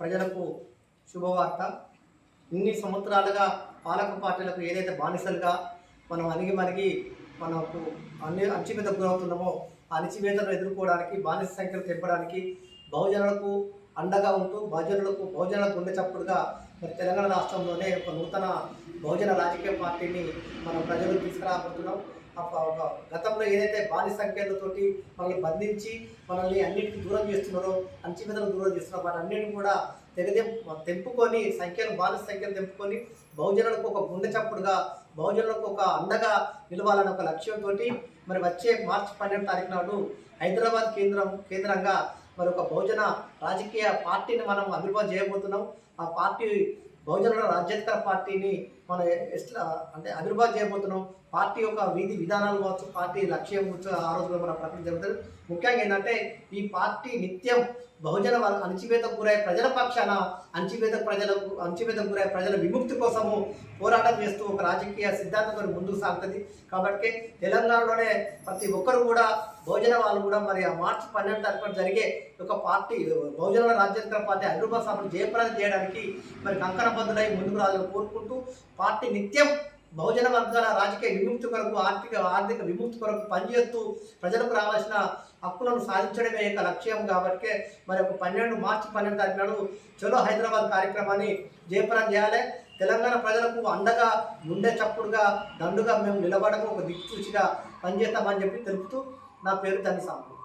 ప్రజలకు శుభవార్త. ఇన్ని సంవత్సరాలుగా పాలక పార్టీలకు ఏదైతే బానిసలుగా మనం అణిగి మణిగి మనకు అన్ని అణచివేతకు గురవుతున్నామో ఆ అణచివేతను ఎదుర్కోవడానికి బానిస సంఖ్యలు తెంపడానికి బహుజనులకు అండగా ఉంటూ బహుజనులకు బహుజనుల గుండె చప్పుడుగా మరి తెలంగాణ రాష్ట్రంలోనే ఒక నూతన బహుజన రాజకీయ పార్టీని మనం ప్రజలకు తీసుకురాబోతున్నాం. గతంలో ఏదైతే బాలి సంఖ్యలతోటి మనల్ని బంధించి మనల్ని అన్నింటికి దూరం చేస్తున్నారో అణచివేతను దూరం చేస్తున్నారో వాటి అన్నింటిని కూడా తెగదెం తెంపుకొని సంఖ్యలు బాలి సంఖ్యలు తెంపుకొని బహుజనులకు ఒక గుండె చప్పుడుగా బహుజనులకు ఒక అండగా నిలవాలనే ఒక లక్ష్యంతో మరి వచ్చే మార్చి పన్నెండు తారీఖు నాడు హైదరాబాద్ కేంద్రం కేంద్రంగా మరి ఒక బహుజన రాజకీయ పార్టీని మనం అభివృద్ధి చేయబోతున్నాం. ఆ పార్టీ బహుజనుల రాజ్యాధికార పార్టీని మనం ఎట్లా అంటే అభివృద్ధి చేయబోతున్నాం. పార్టీ యొక్క విధి విధానాలు కావచ్చు పార్టీ లక్ష్యం కావచ్చు ఆ రోజుల్లో మన ప్రకటన జరుగుతుంది. ముఖ్యంగా ఏంటంటే ఈ పార్టీ నిత్యం బహుజన వర్గ అణచివేతకు గురై ప్రజల పక్షాన అణచివేత ప్రజలకు అణచివేతకు గురై ప్రజల విముక్తి కోసము పోరాటం చేస్తూ ఒక రాజకీయ సిద్ధాంతంతో ముందుకు సాగుతుంది. కాబట్టి తెలంగాణలోనే ప్రతి ఒక్కరు కూడా బహుజన వాళ్ళు కూడా మరి ఆ మార్చి పన్నెండు తరఫున జరిగే ఒక పార్టీ బహుజన రాజ్యాంగ పార్టీ హైదరాబాద్ సభను జయప్రదం చేయడానికి మరి కంకణబద్ధులై ముందుకు రావాలని కోరుకుంటూ పార్టీ నిత్యం బహుజన వర్గాల రాజకీయ విముక్తి కొరకు ఆర్థిక ఆర్థిక విముక్తి కొరకు పనిచేస్తూ ప్రజలకు రావాల్సిన హక్కులను సాధించడమే యొక్క లక్ష్యం. కాబట్టి మరి ఒక పన్నెండు మార్చి పన్నెండు తారీఖు నాడు చలో హైదరాబాద్ కార్యక్రమాన్ని జయప్రదం చేయాలి. తెలంగాణ ప్రజలకు అండగా గుండె చప్పుడుగా దండుగా మేము నిలబడక ఒక దిక్సూచిగా పనిచేస్తామని చెప్పి తెలుపుతూ నా పేరు ధని సాంబు